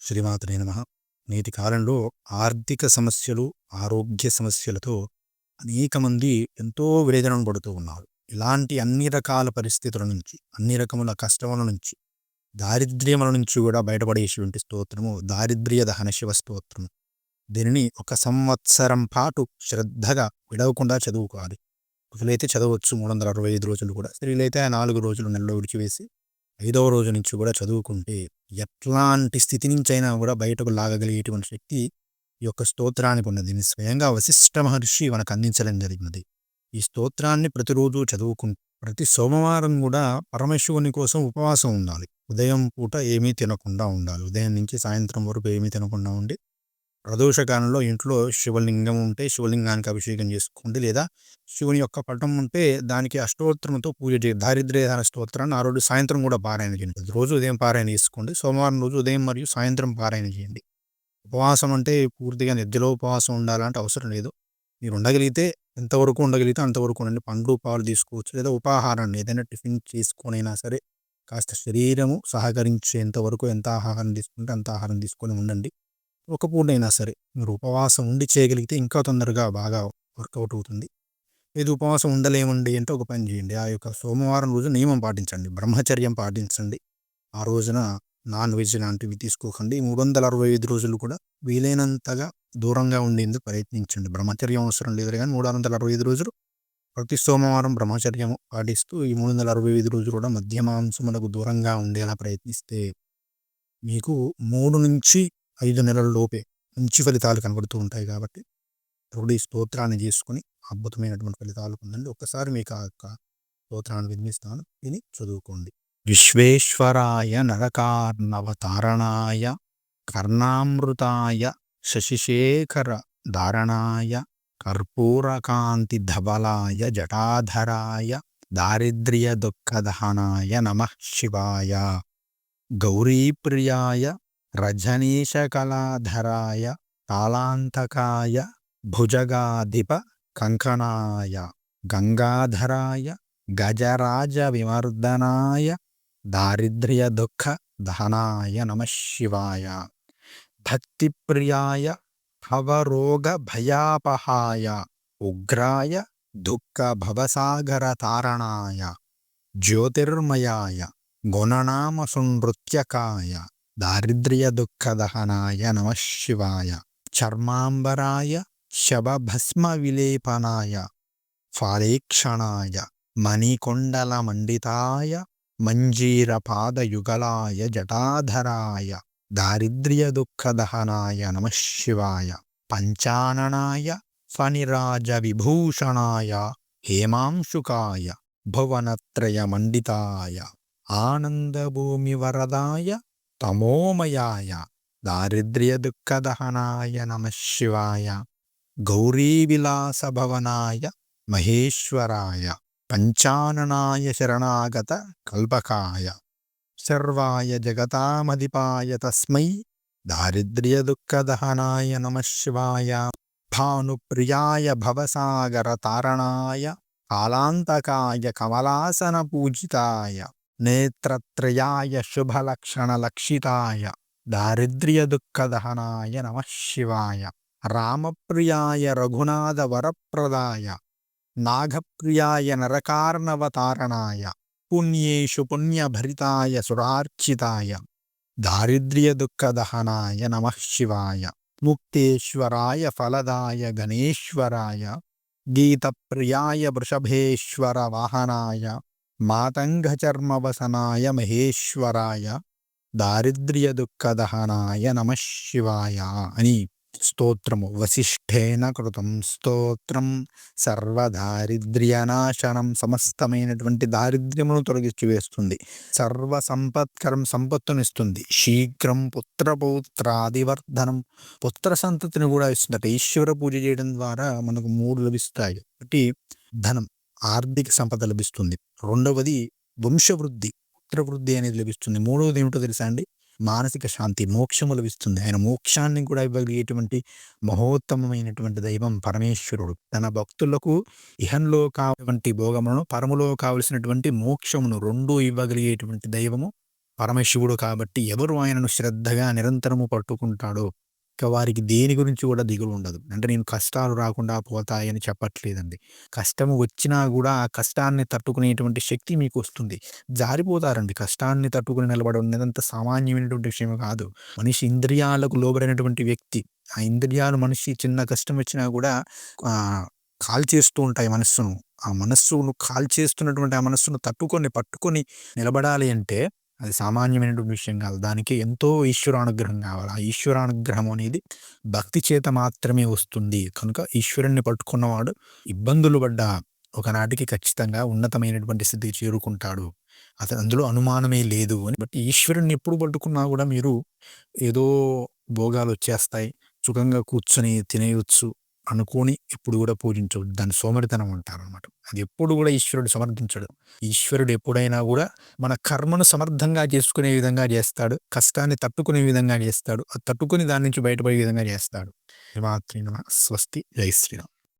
శ్రీమాతనే నమ. నేటి కాలంలో ఆర్థిక సమస్యలు ఆరోగ్య సమస్యలతో అనేక మంది ఎంతో వేదనను పడుతూ ఉన్నారు. ఇలాంటి అన్ని రకాల పరిస్థితుల నుంచి అన్ని రకముల కష్టముల నుంచి దారిద్ర్యముల నుంచి కూడా బయటపడేటువంటి స్తోత్రము దారిద్ర్య దహన శివ స్తోత్రము. దీనిని ఒక సంవత్సరం పాటు శ్రద్ధగా విడవకుండా చదువుకోవాలి. పురుషులైతే చదవచ్చు మూడు వందల అరవై ఐదు రోజులు కూడా. స్త్రీలైతే ఆ నాలుగు రోజులు నెలలో విడిచివేసి ఐదవ రోజు నుంచి కూడా చదువుకుంటే ఎట్లాంటి స్థితి నుంచైనా కూడా బయటకు లాగగలిగేటువంటి శక్తి ఈ యొక్క స్తోత్రానికి ఉన్నది. దీన్ని స్వయంగా వశిష్ఠ మహర్షి మనకు అందించడం జరిగినది. ఈ స్తోత్రాన్ని ప్రతిరోజు చదువుకు ప్రతి సోమవారం కూడా పరమేశ్వరుని కోసం ఉపవాసం ఉండాలి. ఉదయం పూట ఏమీ తినకుండా ఉండాలి. ఉదయం నుంచి సాయంత్రం వరకు ఏమీ తినకుండా ఉండి ప్రదోషకాలంలో ఇంట్లో శివలింగం ఉంటే శివలింగానికి అభిషేకం చేసుకోండి. లేదా శివుని యొక్క పటం ఉంటే దానికి అష్టోత్తరంతో పూజ చేయండి దారిద్ర్యదాన స్తోత్రాన్ని ఆ రోజు సాయంత్రం కూడా పారాయణ చేయండి. రోజు ఉదయం పారాయణ చేసుకోండి. సోమవారం రోజు ఉదయం మరియు సాయంత్రం పారాయణ చేయండి. ఉపవాసం అంటే పూర్తిగా నిద్రలో ఉపవాసం ఉండాలంటే అవసరం లేదు. మీరు ఉండగలిగితే ఎంతవరకు ఉండగలిగితే అంతవరకు ఉండండి. పండ్లు పాలు తీసుకోవచ్చు లేదా ఉపాహారాన్ని ఏదైనా టిఫిన్ చేసుకొనైనా సరే కాస్త శరీరము సహకరించేంత వరకు ఎంత ఆహారం తీసుకుంటే అంత ఆహారం తీసుకొని ఉండండి. ఒక పూటైనా సరే మీరు ఉపవాసం ఉండి చేయగలిగితే ఇంకా తొందరగా బాగా వర్కౌట్ అవుతుంది. లేదు ఉపవాసం ఉండలేమండి అంటే ఒక పని చేయండి. ఆ యొక్క సోమవారం రోజు నియమం పాటించండి. బ్రహ్మచర్యం పాటించండి. ఆ రోజున నాన్ వెజ్ లాంటివి తీసుకోకండి. మూడు వందల అరవై ఐదు రోజులు కూడా వీలైనంతగా దూరంగా ఉండేందుకు ప్రయత్నించండి. బ్రహ్మచర్యం అవసరం లేదు కానీ మూడు వందల అరవై ఐదు రోజులు ప్రతి సోమవారం బ్రహ్మచర్యం పాటిస్తూ ఈ మూడు వందల అరవై ఐదు రోజులు కూడా మధ్య మాంసములకు దూరంగా ఉండేలా ప్రయత్నిస్తే మీకు మూడు నుంచి ఐదు నెలల లోపే మంచి ఫలితాలు కనబడుతూ ఉంటాయి కాబట్టి ఇప్పుడు ఈ స్తోత్రాన్ని చేసుకుని అద్భుతమైనటువంటి ఫలితాలు పొందండి. ఒక్కసారి మీకు ఆ యొక్క స్తోత్రాన్ని వినిపిస్తాను. విని చదువుకోండి. విశ్వేశ్వరాయ నరకార్ణవతారణాయ కర్ణామృతాయ శశిశేఖర ధారణాయ కర్పూరకాంతి ధబలాయ జటాధరాయ దారిద్ర్య దుఃఖదహనాయ నమ శివాయ గౌరీప్రియాయ రజనీశకళాధరాయ కాళాంతకాయ భుజగాధిప కంకణాయ గంగాధరాయ గజరాజ విమర్దనాయ దారిద్ర్య దుఃఖ దహనాయ నమ శివాయ భక్తిప్రియాయ భవరోగ భయాపహాయ ఉగ్రాయ దుఃఖ భవసాగర తారణాయ జ్యోతిర్మయాయ గుణనామ సునృత్యకాయ దారిద్ర్య దుఃఖ దహనాయ నమ శివాయ చర్మాంబరాయ శవభస్మ విలేపనాయ ఫాలేక్షణాయ మణికొండల మండితాయ మంజీరపాదయుగలాయ జటాధరాయ దారిద్ర్య దుఃఖ దహనాయ నమ శివాయ పంచాననాయ ఫణిరాజ విభూషణాయ హేమాంశుకాయ భువనత్రయ మండితాయ ఆనందభూమి వరదాయ తమోమయాయ దారిద్ర్య దుఃఖ దహనాయ నమ శివాయ గౌరీవిలాస మహేశ్వరాయ పంచాననాయ శరణాగత కల్పకాయ సర్వాయ జగతామధిపాయ తస్మై దారిద్ర్య దుఃఖదహనాయ నమ శివాయ భానుప్రియాయ భవసాగర తారణాయ కాలాంతకాయ కమలాసన పూజితాయ నేత్రత్రయాయ శుభలక్షణలక్షితాయ దారిద్ర్య దుఃఖదహనాయ నమ శివాయ రామప్రియాయ రఘునాథ వరప్రదాయ నాగప్రియాయ నరకార్ణవతారణాయ పుణ్యేషు పుణ్యభరితాయ సురార్చితాయ దారిద్ర్య దుఃఖదహనాయ నమ శివాయ ముక్తేశ్వరాయ ఫలదాయ గణేశ్వరాయ గీతప్రియాయ వృషభేశ్వర వాహనాయ మాతంగచర్మవసనాయ మహేశ్వరాయ దారిద్ర్య దుఃఖదహనాయ నమ శివాయ అని స్తోత్రము. వశిష్ఠేన కృతం స్తోత్రం. సర్వదారిద్ర్యనాశనం సమస్తమైనటువంటి దారిద్ర్యమును తొలగించి వేస్తుంది. సర్వ సంపత్కరం సంపత్తునిస్తుంది. శీఘ్రం పుత్రపౌత్రాదివర్ధనం. పుత్ర సంతతిని కూడా ఇస్తుంది. ఈశ్వర పూజ చేయడం ద్వారా మనకు మూడు లభిస్తాయి. ఒకటి ధనం. ఆర్థిక సంపద లభిస్తుంది. రెండవది వంశవృద్ధి పుత్రవృద్ధి అనేది లభిస్తుంది. మూడవది ఏమిటో తెలుసా అండి? మానసిక శాంతి మోక్షము లభిస్తుంది. ఆయన మోక్షాన్ని కూడా ఇవ్వగలిగేటువంటి మహోత్తమమైనటువంటి దైవం పరమేశ్వరుడు. తన భక్తులకు ఇహంలో కావటువంటి భోగములను పరములో కావలసినటువంటి మోక్షమును రెండూ ఇవ్వగలిగేటువంటి దైవము పరమశివుడు కాబట్టి ఎవరు ఆయనను శ్రద్ధగా నిరంతరము పట్టుకుంటాడో ఇక వారికి దేని గురించి కూడా దిగులు ఉండదు. అంటే నేను కష్టాలు రాకుండా పోతాయని చెప్పట్లేదండి. కష్టం వచ్చినా కూడా ఆ కష్టాన్ని తట్టుకునేటువంటి శక్తి మీకు వస్తుంది జారిపోతారండి. కష్టాన్ని తట్టుకుని నిలబడడం అంత సామాన్యమైనటువంటి విషయం కాదు. మనిషి ఇంద్రియాలకు లోబడినటువంటి వ్యక్తి ఆ ఇంద్రియాలు మనిషి చిన్న కష్టం వచ్చినా కూడా కాల్చేస్తూ ఉంటాయి మనస్సును. ఆ మనస్సును కాల్చేస్తున్నటువంటి ఆ మనస్సును తట్టుకొని పట్టుకొని నిలబడాలి అంటే అది సామాన్యమైనటువంటి విషయం కాదు. దానికి ఎంతో ఈశ్వరానుగ్రహం కావాలి. ఆ ఈశ్వరానుగ్రహం అనేది భక్తి చేత మాత్రమే వస్తుంది. కనుక ఈశ్వరుణ్ణి పట్టుకున్నవాడు ఇబ్బందులు పడ్డ ఒకనాటికి ఖచ్చితంగా ఉన్నతమైనటువంటి స్థితికి చేరుకుంటాడు. అతను అందులో అనుమానమే లేదు అని. బట్ ఈశ్వరుణ్ణి ఎప్పుడు పట్టుకున్నా కూడా మీరు ఏదో భోగాలు వచ్చేస్తాయి. సుఖంగా కూర్చొని తినేయొచ్చు. అనుకోని ఎప్పుడు కూడా పూజించవద్దు. దాన్ని సోమరితనం అంటారు అనమాట అది ఎప్పుడు కూడా ఈశ్వరుడు సమర్థించడు. ఈశ్వరుడు ఎప్పుడైనా కూడా మన కర్మను సమర్థంగా చేసుకునే విధంగా చేస్తాడు. కష్టాన్ని తట్టుకునే విధంగా చేస్తాడు. అది తట్టుకుని దాని నుంచి బయటపడే విధంగా చేస్తాడు. మాత్రం స్వస్తి. జై శ్రీరామ్.